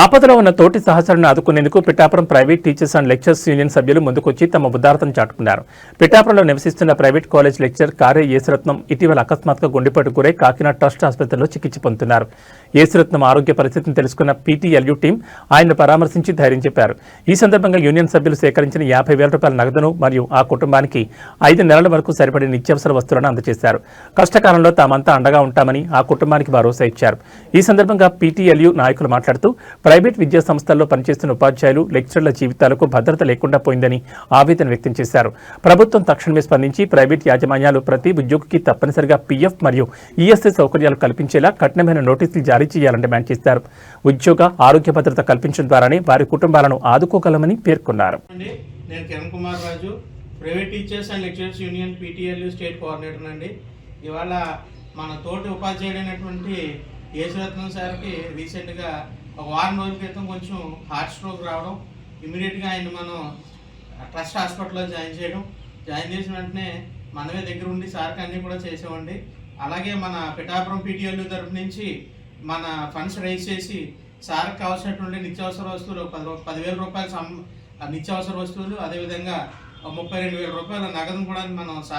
ఆపదలో ఉన్న తోటి సహచరులను ఆదుకునేందుకు Pithapuram private teachers and lectures union సభ్యులు ముందుకొచ్చి తమ ఉదారతను చాటుకున్నారు. పిఠాపురంలో నివసిస్తున్న ప్రైవేట్ కాలేజ్ లెక్చర్ కారే యేసురత్నం ఇటీవల అకస్మాత్తుగా గుండెపోటు గురై కాకినాడ ట్రస్ట్ ఆసుపత్రిలో చికిత్స పొందుతున్నారు. యేసురత్నం ఆరోగ్య పరిస్థితిని తెలుసుకున్న పీటీఎల్యూ టీం ఆయనను పరామర్శించి ధైర్యం చెప్పారు. ఈ సందర్భంగా యూనియన్ సభ్యులు సేకరించిన యాభై వేల రూపాయల నగదును మరియు ఆ కుటుంబానికి ఐదు నెలల వరకు సరిపడే నిత్యావసర వస్తువులను అందజేశారు. కష్టకాలంలో తామంతా అండగా ఉంటామని ఆ కుటుంబానికి భరోసా ఇచ్చారు. ఈ సందర్భంగా పీటీఎల్యూ నాయకులు మాట్లాడుతూ ప్రైవేట్ విద్యా సంస్థల్లో పనిచేస్తున్న ఉపాధ్యాయులు లెక్చరర్ల జీవితాలకు భద్రత లేకుండా పోయిందని ఆవేదన వ్యక్తం చేశారు. ప్రభుత్వం తక్షణమే స్పందించి ప్రైవేట్ యాజమాన్యాలు ప్రతి ఉద్యోగికి తప్పనిసరిగా పీఎఫ్ మరియు ఈఎస్ఐ సౌకర్యాలు కల్పించేలా కఠినమైన నోటీసులు జారీ చేయాలని డిమాండ్ చేశారు. ఉద్యోగ ఆరోగ్య భద్రత కల్పించడం ద్వారానే వారి కుటుంబాలను ఆదుకోగలమని పేర్కొన్నారు. నేను Kiran Kumar Raju private teachers and lecturers union state coordinator అండి. ఇవాళ మన తోటి ఉపాధ్యాయుడైనటువంటి యేసురత్నం సార్కి రీసెంట్గా ఒక వారం రోజుల క్రితం కొంచెం హార్ట్ స్ట్రోక్ రావడం ఇమీడియట్గా ఆయన మనం ట్రస్ట్ హాస్పిటల్లో జాయిన్ చేయడం జాయిన్ చేసిన వెంటనే మనమే దగ్గర ఉండి సార్కి అన్నీ కూడా చేసామండి అలాగే మన పిఠాపురం పీటీఎల్ తరఫు నుంచి మన ఫండ్స్ రైజ్ చేసి సార్కి కావాల్సినటువంటి నిత్యావసర వస్తువులు పది పదివేల రూపాయలు సం నిత్యావసర వస్తువులు అదేవిధంగా ముప్పై రెండు వేల రూపాయల నగదు కూడా మనం సార్